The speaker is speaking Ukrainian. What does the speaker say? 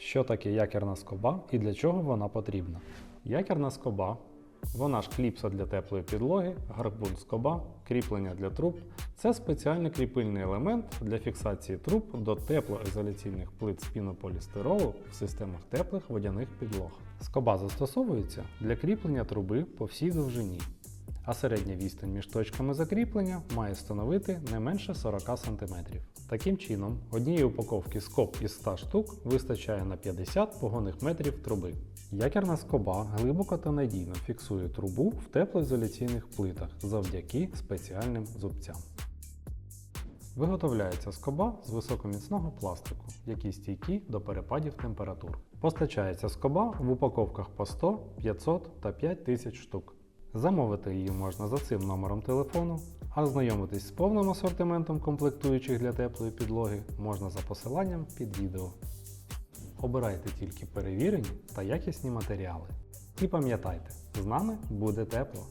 Що таке якірна скоба і для чого вона потрібна? Якірна скоба вона ж кліпса для теплої підлоги, гарбун скоба, кріплення для труб. Це спеціальний кріпильний елемент для фіксації труб до теплоізоляційних плит з в системах теплих водяних підлог. Скоба застосовується для кріплення труби по всій довжині, а середня відстань між точками закріплення має становити не менше 40 см. Таким чином, однієї упаковки скоб із 100 штук вистачає на 50 погонних метрів труби. Якірна скоба глибоко та надійно фіксує трубу в теплоізоляційних плитах завдяки спеціальним зубцям. Виготовляється скоба з високоміцного пластику, який стійкий до перепадів температур. Постачається скоба в упаковках по 100, 500 та 5000 штук. Замовити її можна за цим номером телефону, а знайомитись з повним асортиментом комплектуючих для теплої підлоги можна за посиланням під відео. Обирайте тільки перевірені та якісні матеріали. І пам'ятайте, з нами буде тепло.